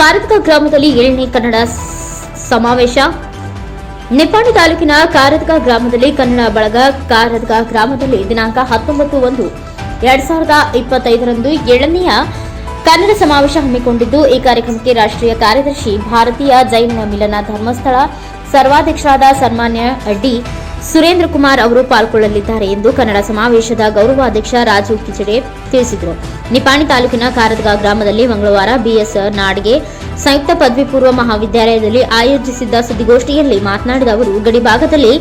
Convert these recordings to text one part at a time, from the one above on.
ಕಾರದಗ ಗ್ರಾಮದಲ್ಲಿ ಏಳನೇ ಕನ್ನಡ ಸಮಾವೇಶ. ನಿಪ್ಪಾಣಿ ತಾಲೂಕಿನ ಕಾರದಗ ಗ್ರಾಮದಲ್ಲಿ ಕನ್ನಡ ಬಳಗ ಕಾರದಗ ಗ್ರಾಮದಲ್ಲಿ ದಿನಾಂಕ ಹತ್ತೊಂಬತ್ತು ಒಂದು ಎರಡ್ ಸಾವಿರದ ಇಪ್ಪತ್ತೈದರಂದು ಏಳನೆಯ ಕನ್ನಡ ಸಮಾವೇಶ ಹಮ್ಮಿಕೊಂಡಿದ್ದು, ಈ ಕಾರ್ಯಕ್ರಮಕ್ಕೆ ರಾಷ್ಟ್ರೀಯ ಕಾರ್ಯದರ್ಶಿ ಭಾರತೀಯ ಜೈನ ಮಿಲನ ಧರ್ಮಸ್ಥಳ ಸರ್ವಾಧ್ಯಕ್ಷರಾದ ಸನ್ಮಾನ್ಯ ಡಿ. ಸುರೇಂದ್ರ ಕುಮಾರ್ ಅವರು ಪಾಲ್ಗೊಳ್ಳಲಿದ್ದಾರೆ ಎಂದು ಕನ್ನಡ ಸಮಾವೇಶದ ಗೌರವಾಧ್ಯಕ್ಷ ರಾಜು ಕಿಚಡೆ ತಿಳಿಸಿದರು. ನಿಪಾಣಿ ತಾಲೂಕಿನ ಕಾರದಗ ಗ್ರಾಮದಲ್ಲಿ ಮಂಗಳವಾರ ಬಿಎಸ್ ನಾಡಿಗೆ ಸಂಯುಕ್ತ ಪದವಿ ಪೂರ್ವ ಮಹಾವಿದ್ಯಾಲಯದಲ್ಲಿ ಆಯೋಜಿಸಿದ್ದ ಸುದ್ದಿಗೋಷ್ಠಿಯಲ್ಲಿ ಮಾತನಾಡಿದ ಅವರು ಗಡಿಭಾಗದಲ್ಲಿ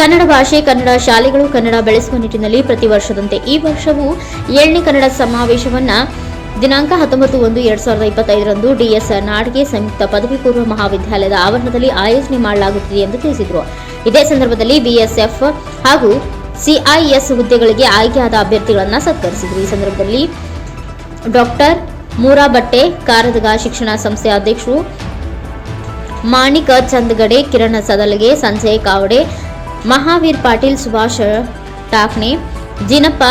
ಕನ್ನಡ ಭಾಷೆ, ಕನ್ನಡ ಶಾಲೆಗಳು ಕನ್ನಡ ಬೆಳೆಸುವ ನಿಟ್ಟಿನಲ್ಲಿ ಪ್ರತಿ ವರ್ಷದಂತೆ ಈ ವರ್ಷವೂ ಏಳನೇ ಕನ್ನಡ ಸಮಾವೇಶವನ್ನ ದಿನಾಂಕ ಹತ್ತೊಂಬತ್ತು ಒಂದು ಎರಡ್ ಸಾವಿರದ ಇಪ್ಪತ್ತೈದರಂದು ಡಿಎಸ್ ನಾಡ್ಗೆ ಸಂಯುಕ್ತ ಪದವಿ ಪೂರ್ವ ಮಹಾವಿದ್ಯಾಲಯದ ಆವರಣದಲ್ಲಿ ಆಯೋಜನೆ ಮಾಡಲಾಗುತ್ತಿದೆ ಎಂದು ತಿಳಿಸಿದರು. ಇದೇ ಸಂದರ್ಭದಲ್ಲಿ ಬಿಎಸ್ಎಫ್ ಹಾಗೂ ಸಿಐಎಸ್ ಹುದ್ದೆಗಳಿಗೆ ಆಯ್ಕೆಯಾದ ಅಭ್ಯರ್ಥಿಗಳನ್ನು ಸತ್ಕರಿಸಿದರು. ಈ ಸಂದರ್ಭದಲ್ಲಿ ಡಾಕ್ಟರ್ ಮೂರಾಬಟ್ಟೆ, ಕಾರದಗ ಶಿಕ್ಷಣ ಸಂಸ್ಥೆ ಅಧ್ಯಕ್ಷರು ಮಾಣಿಕ ಚಂದಗಡೆ, ಕಿರಣ ಸದಲಗೆ ಸಂಜಯ್ ಕಾವಡೆ, ಮಹಾವೀರ್ ಪಾಟೀಲ್ ಸುಭಾಷ್ ಟಾಕ್ನೆ ಜಿನಪ್ಪ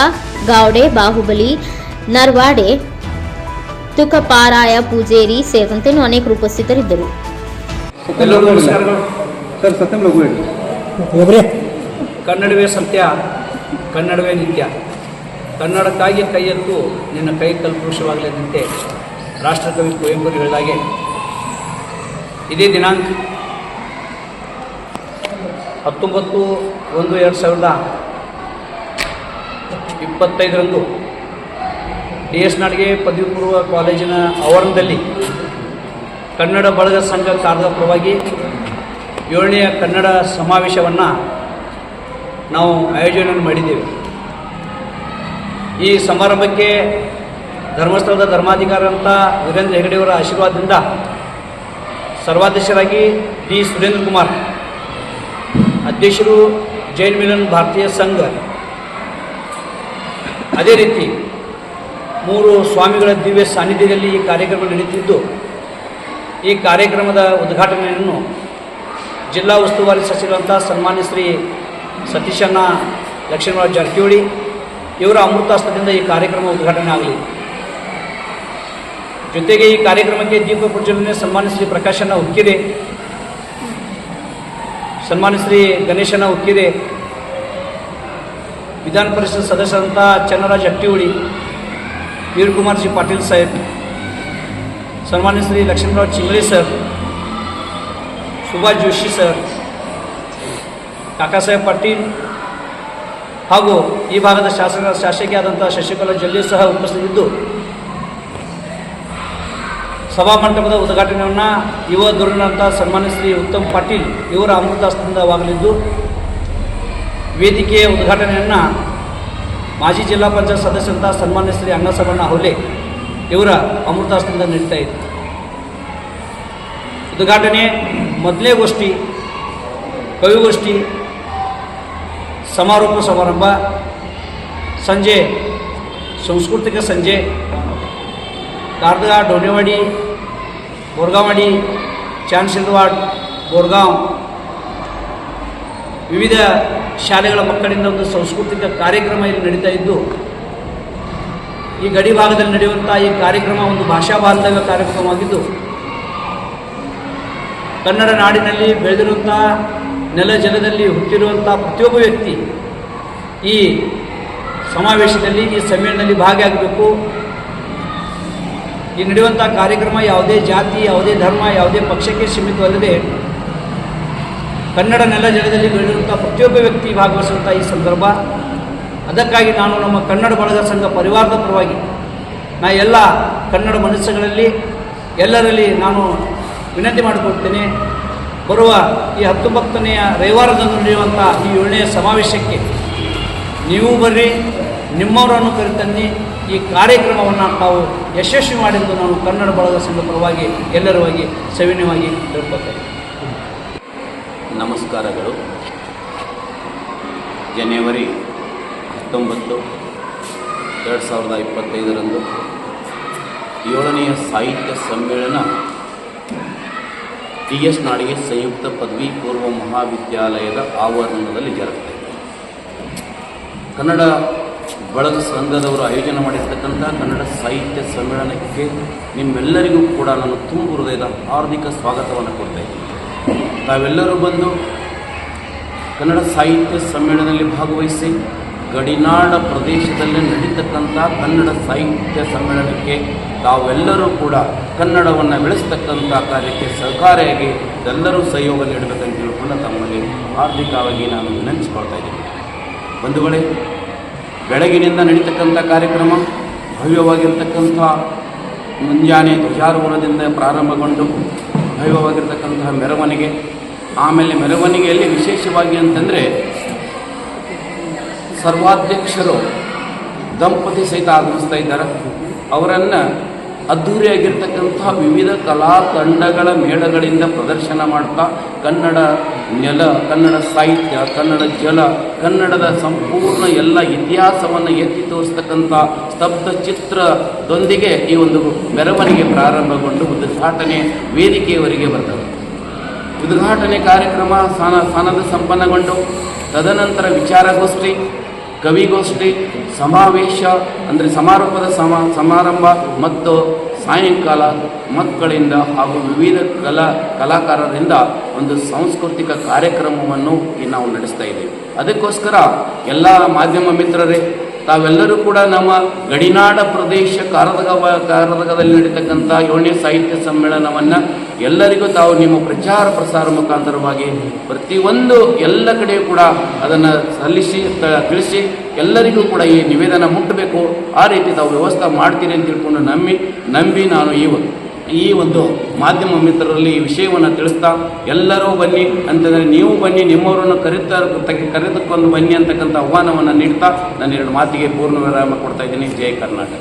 ಗಾವಡೆ, ಬಾಹುಬಲಿ ನರ್ವಾಡೆ ತುಕಪಾರಾಯ ಪೂಜೇರಿ ಸೇರಿದಂತೆ ಅನೇಕ ಅನೇಕರು ಉಪಸ್ಥಿತರಿದ್ದರು. ಎಲ್ಲರಿಗೂ ನಮಸ್ಕಾರಗಳು ಸರ್ ಸತ್ಯಂ ಲಘು ಹೇಳಿ. ಕನ್ನಡವೇ ಸತ್ಯ ಕನ್ನಡವೇ ನಿತ್ಯ. ಕನ್ನಡಕ್ಕಾಗಿ ಕೈ ಎತ್ತು ನಿನ್ನ ಕೈ ಕಲ್ಪುರುಷವಾಗಲಿದ್ದಂತೆ ರಾಷ್ಟ್ರಕವಿ ಕುವೆಂಪು ಹೇಳಿದಾಗೆ. ಇದೇ ದಿನಾಂಕ ಹತ್ತೊಂಬತ್ತು ಒಂದು ಎರಡು ಸಾವಿರದ ಇಪ್ಪತ್ತೈದರಂದು ಡಿ ಎಸ್ ನಾಡಿಗೆ ಪದವಿ ಪೂರ್ವ ಕಾಲೇಜಿನ ಆವರಣದಲ್ಲಿ ಕನ್ನಡ ಬಳಗ ಸಂಘ ಕಾರ್ಯದ ಪರವಾಗಿ ಏಳನೆಯ ಕನ್ನಡ ಸಮಾವೇಶವನ್ನು ನಾವು ಆಯೋಜನೆ ಮಾಡಿದ್ದೇವೆ. ಈ ಸಮಾರಂಭಕ್ಕೆ ಧರ್ಮಸ್ಥಳದ ಧರ್ಮಾಧಿಕಾರಂತ ವೀರೇಂದ್ರ ಹೆಗಡೆಯವರ ಆಶೀರ್ವಾದದಿಂದ ಸರ್ವಾಧ್ಯಕ್ಷರಾಗಿ ಡಿ. ಸುರೇಂದ್ರ ಕುಮಾರ್, ಅಧ್ಯಕ್ಷರು ಜೈನ್ ಮಿಲನ್ ಭಾರತೀಯ ಸಂಘ. ಅದೇ ರೀತಿ ಮೂರು ಸ್ವಾಮಿಗಳ ದಿವ್ಯ ಸಾನ್ನಿಧ್ಯದಲ್ಲಿ ಈ ಕಾರ್ಯಕ್ರಮ ನಡೆಯುತ್ತಿದ್ದು ಈ ಕಾರ್ಯಕ್ರಮದ ಉದ್ಘಾಟನೆಯನ್ನು ಜಿಲ್ಲಾ ಉಸ್ತುವಾರಿ ಸಚಿವರಂಥ ಸನ್ಮಾನ್ಯ ಶ್ರೀ ಸತೀಶಣ್ಣ ಲಕ್ಷ್ಮಣ ಜಾರಕಿಹೊಳಿ ಇವರ ಅಮೃತಾಸ್ತ್ರದಿಂದ ಈ ಕಾರ್ಯಕ್ರಮ ಉದ್ಘಾಟನೆ ಆಗಲಿ. ಜೊತೆಗೆ ಈ ಕಾರ್ಯಕ್ರಮಕ್ಕೆ ದೀಪ ಪ್ರಜ್ವಲನೆ ಸನ್ಮಾನ್ಯ ಶ್ರೀ ಪ್ರಕಾಶಣ್ಣ ಉಕ್ಕಿರೆ ಸನ್ಮಾನ್ಯ ಶ್ರೀ ಗಣೇಶನ ಉಕ್ಕಿರೆ ವಿಧಾನ ಪರಿಷತ್ ಸದಸ್ಯರಂಥ ಚನ್ನರಾಜ್ ಹಟ್ಟಿಹುಳಿ ಜಿ ಪಾಟೀಲ್ ಸಾಹೇಬ್, ಸನ್ಮಾನ್ಯ Shri Lakshmanrao sir sir, Subhash Joshi sir Kakasaheb Patil, ಹಾಗೂ ಈ ಭಾಗದ ಶಾಸಕ ಶಾಸಕಿಯಾದಂಥ ಶಶಿಕಲಾ ಜೊಲ್ಲೆ ಸಹ ಉಪಸ್ಥಿತಿದ್ದು. ಸಭಾಮಂಟಪದ ಉದ್ಘಾಟನೆಯನ್ನು ಯುವ ಧುರೀಣಂಥ ಸನ್ಮಾನ್ಯ ಶ್ರೀ ಉತ್ತಮ್ ಪಾಟೀಲ್ ಇವರ ಅಮೃತಾಸ್ತ್ರದಿಂದವಾಗಲಿದ್ದು ವೇದಿಕೆಯ ಉದ್ಘಾಟನೆಯನ್ನು ಮಾಜಿ ಜಿಲ್ಲಾ ಪಂಚಾಯತ್ ಸದಸ್ಯರಂಥ ಸನ್ಮಾನ್ಯ ಶ್ರೀ ಅಣ್ಣಸಬಣ್ಣ ಹೊಲೆ ಇವರ ಅಮೃತಾಸ್ತ್ರದಿಂದ ನಡೀತಾ ಇದೆ ಉದ್ಘಾಟನೆ ಮೊದಲನೇ ಗೋಷ್ಠಿ ಕವಿಗೋಷ್ಠಿ ಸಮಾರೋಪ ಸಮಾರಂಭ ಸಂಜೆ ಸಾಂಸ್ಕೃತಿಕ ಸಂಜೆ ಕಾರ್ದಗ ಡೋನೇವಾಡಿ ಬೋರ್ಗಾವಾಡಿ ಚಾನ್ಸಿಲ್ವಾಡ್ ಬೋರ್ಗಾಂವ್ ವಿವಿಧ ಶಾಲೆಗಳ ಮಕ್ಕಳಿಂದ ಒಂದು ಸಾಂಸ್ಕೃತಿಕ ಕಾರ್ಯಕ್ರಮ ಇಲ್ಲಿ ನಡೀತಾ ಇದ್ದು, ಈ ಗಡಿ ಭಾಗದಲ್ಲಿ ನಡೆಯುವಂಥ ಈ ಕಾರ್ಯಕ್ರಮ ಒಂದು ಭಾಷಾ ಬಾಂಧವ್ಯ ಕಾರ್ಯಕ್ರಮವಾಗಿದ್ದು, ಕನ್ನಡ ನಾಡಿನಲ್ಲಿ ಬೆಳೆದಿರುವಂತಹ ನೆಲ ಜಲದಲ್ಲಿ ಹುಟ್ಟಿರುವಂತಹ ಪ್ರತಿಯೊಬ್ಬ ವ್ಯಕ್ತಿ ಈ ಸಮಾವೇಶದಲ್ಲಿ, ಈ ಸಮ್ಮೇಳನದಲ್ಲಿ ಭಾಗಿಯಾಗಬೇಕು. ಈ ನಡೆಯುವಂತಹ ಕಾರ್ಯಕ್ರಮ ಯಾವುದೇ ಜಾತಿ, ಯಾವುದೇ ಧರ್ಮ, ಯಾವುದೇ ಪಕ್ಷಕ್ಕೆ ಸೀಮಿತವಲ್ಲದೆ ಕನ್ನಡ ನೆಲ ಜಲದಲ್ಲಿ ಬೆಳೆದಿರುವಂಥ ಪ್ರತಿಯೊಬ್ಬ ವ್ಯಕ್ತಿ ಭಾಗವಹಿಸುವಂಥ ಈ ಸಂದರ್ಭ. ಅದಕ್ಕಾಗಿ ನಾನು ನಮ್ಮ ಕನ್ನಡ ಬಳಗ ಸಂಘ ಪರಿವಾರದ ಪರವಾಗಿ ನಾ ಎಲ್ಲ ಕನ್ನಡ ಮನಸ್ಸುಗಳಲ್ಲಿ ಎಲ್ಲರಲ್ಲಿ ನಾನು ವಿನಂತಿ ಮಾಡಿಕೊಡ್ತೇನೆ ಬರುವ ಈ ಹತ್ತೊಂಬತ್ತನೆಯ ರವಿವಾರದಂದು ನಡೆಯುವಂಥ ಈ ಏಳನೆಯ ಸಮಾವೇಶಕ್ಕೆ ನೀವು ಬರ್ರಿ, ನಿಮ್ಮವರನ್ನು ಕರೆತನ್ನಿ. ಈ ಕಾರ್ಯಕ್ರಮವನ್ನು ತಾವು ಯಶಸ್ವಿ ಮಾಡಿದ್ದು ನಾನು ಕನ್ನಡ ಬಳಗ ಸಂಘ ಪರವಾಗಿ ಎಲ್ಲರವಾಗಿ ಸವಿನಯವಾಗಿ ತಿಳ್ಕೊತೇನೆ ನಮಸ್ಕಾರಗಳು ಜನವರಿ ಹತ್ತೊಂಬತ್ತು, ಎರಡು ಸಾವಿರದ ಇಪ್ಪತ್ತೈದರಂದು ಏಳನೆಯ ಸಾಹಿತ್ಯ ಸಮ್ಮೇಳನ ಟಿ ಎಸ್ ನಾಡಿಗೆ ಸಂಯುಕ್ತ ಪದವಿ ಪೂರ್ವ ಮಹಾವಿದ್ಯಾಲಯದ ಆವರಣದಲ್ಲಿ ಜರುಗಿದೆ ಕನ್ನಡ ಬಳಗ ಸಂಘದವರು ಆಯೋಜನೆ ಮಾಡಿರ್ತಕ್ಕಂಥ ಕನ್ನಡ ಸಾಹಿತ್ಯ ಸಮ್ಮೇಳನಕ್ಕೆ ನಿಮ್ಮೆಲ್ಲರಿಗೂ ಕೂಡ ನಾನು ತುಂಬ ಹೃದಯದ ಹಾರ್ದಿಕ ಸ್ವಾಗತವನ್ನು ಕೊಡ್ತಾ ಇದ್ದೀನಿ. ತಾವೆಲ್ಲರೂ ಬಂದು ಕನ್ನಡ ಸಾಹಿತ್ಯ ಸಮ್ಮೇಳನದಲ್ಲಿ ಭಾಗವಹಿಸಿ ಗಡಿನಾಡ ಪ್ರದೇಶದಲ್ಲಿ ನಡೀತಕ್ಕಂಥ ಕನ್ನಡ ಸಾಹಿತ್ಯ ಸಮ್ಮೇಳನಕ್ಕೆ ತಾವೆಲ್ಲರೂ ಕೂಡ ಕನ್ನಡವನ್ನು ಬೆಳೆಸ್ತಕ್ಕಂಥ ಕಾರ್ಯಕ್ಕೆ ಸಹಕಾರಿಯಾಗಿ ಎಲ್ಲರೂ ಸಹಯೋಗ ನೀಡಬೇಕಂತ ತಿಳ್ಕೊಂಡು ತಮ್ಮಲ್ಲಿ ಹಾರ್ದಿಕವಾಗಿ ನಾನು ವಿನಂತಿಸ್ಕೊಳ್ತಾ ಇದ್ದೀನಿ. ಬಂಧುಗಳೇ, ಬೆಳಗಿನಿಂದ ನಡೀತಕ್ಕಂಥ ಕಾರ್ಯಕ್ರಮ, ಭವ್ಯವಾಗಿರ್ತಕ್ಕಂಥ ಮುಂಜಾನೆ ಧ್ವಜಾರೋಹಣದಿಂದ ಪ್ರಾರಂಭಗೊಂಡು ಭವ್ಯವಾಗಿರ್ತಕ್ಕಂತಹ ಮೆರವಣಿಗೆ. ಆಮೇಲೆ ಮೆರವಣಿಗೆಯಲ್ಲಿ ವಿಶೇಷವಾಗಿ ಅಂತಂದರೆ ಸರ್ವಾಧ್ಯಕ್ಷರು ದಂಪತಿ ಸಹಿತ ಆಗಮಿಸ್ತಾ ಇದ್ದಾರೆ. ಅವರನ್ನು ಅದ್ಧೂರಿಯಾಗಿರ್ತಕ್ಕಂಥ ವಿವಿಧ ಕಲಾ ತಂಡಗಳ ಮೇಳಗಳಿಂದ ಪ್ರದರ್ಶನ ಮಾಡ್ತಾ ಕನ್ನಡ ನೆಲ, ಕನ್ನಡ ಸಾಹಿತ್ಯ, ಕನ್ನಡ ಜಲ, ಕನ್ನಡದ ಸಂಪೂರ್ಣ ಎಲ್ಲ ಇತಿಹಾಸವನ್ನು ಎತ್ತಿ ತೋರಿಸ್ತಕ್ಕಂಥ ಸ್ತಬ್ಧ ಚಿತ್ರದೊಂದಿಗೆ ಈ ಒಂದು ಮೆರವಣಿಗೆ ಪ್ರಾರಂಭಗೊಂಡು ಉದ್ಘಾಟನೆ ವೇದಿಕೆಯವರೆಗೆ ಬರ್ತದೆ. ಉದ್ಘಾಟನೆ ಕಾರ್ಯಕ್ರಮ ಸ್ಥಾನ ಸ್ಥಾನದ ಸಂಪನ್ನಗೊಂಡು, ತದನಂತರ ವಿಚಾರಗೋಷ್ಠಿ ಕವಿಗೋಷ್ಠಿ, ಸಮಾವೇಶ, ಅಂದರೆ ಸಮಾರೋಪದ ಸಮ, ಸಮಾರಂಭ ಮತ್ತು ಸಾಯಂಕಾಲ ಮಕ್ಕಳಿಂದ ಹಾಗೂ ವಿವಿಧ ಕಲಾ, ಕಲಾಕಾರರಿಂದ ಒಂದು ಸಾಂಸ್ಕೃತಿಕ ಕಾರ್ಯಕ್ರಮವನ್ನು ನಾವು ನಡೆಸ್ತಾ ಇದ್ದೇವೆ. ಅದಕ್ಕೋಸ್ಕರ ಎಲ್ಲ ಮಾಧ್ಯಮ ಮಿತ್ರರೇ ತಾವೆಲ್ಲರೂ ಕೂಡ ನಮ್ಮ ಗಡಿನಾಡ ಪ್ರದೇಶ ಕಾರದಗ ಕಾರದಗದಲ್ಲಿ ನಡೀತಕ್ಕಂಥ ಏಳನೇ ಸಾಹಿತ್ಯ ಸಮ್ಮೇಳನವನ್ನು ಎಲ್ಲರಿಗೂ ತಾವು ನಿಮ್ಮ ಪ್ರಚಾರ ಪ್ರಸಾರ ಮುಖಾಂತರವಾಗಿ ಪ್ರತಿಯೊಂದು ಎಲ್ಲ ಕಡೆ ಕೂಡ ಅದನ್ನು ಸಲ್ಲಿಸಿ ತಿಳಿಸಿ ಎಲ್ಲರಿಗೂ ಕೂಡ ಈ ನಿವೇದನ ಮುಟ್ಟಬೇಕು. ಆ ರೀತಿ ತಾವು ವ್ಯವಸ್ಥೆ ಮಾಡ್ತೀರಿ ಅಂತ ತಿಳ್ಕೊಂಡು ನಂಬಿ ನಂಬಿ ನಾನು ಈ ಈ ಒಂದು ಮಾಧ್ಯಮ ಮಿತ್ರರಲ್ಲಿ ಈ ವಿಷಯವನ್ನು ತಿಳಿಸ್ತಾ, ಎಲ್ಲರೂ ಬನ್ನಿ ಅಂತಂದರೆ ನೀವು ಬನ್ನಿ, ನಿಮ್ಮವರನ್ನು ಕರೆತ ಕರೆದುಕೊಂಡು ಬನ್ನಿ ಅಂತಕ್ಕಂಥ ಆಹ್ವಾನವನ್ನು ನೀಡ್ತಾ, ನಾನು ಎರಡು ಮಾತಿಗೆ ಪೂರ್ಣ ವಿರಾಮ ಕೊಡ್ತಾ ಇದ್ದೀನಿ. ಜಯ ಕರ್ನಾಟಕ.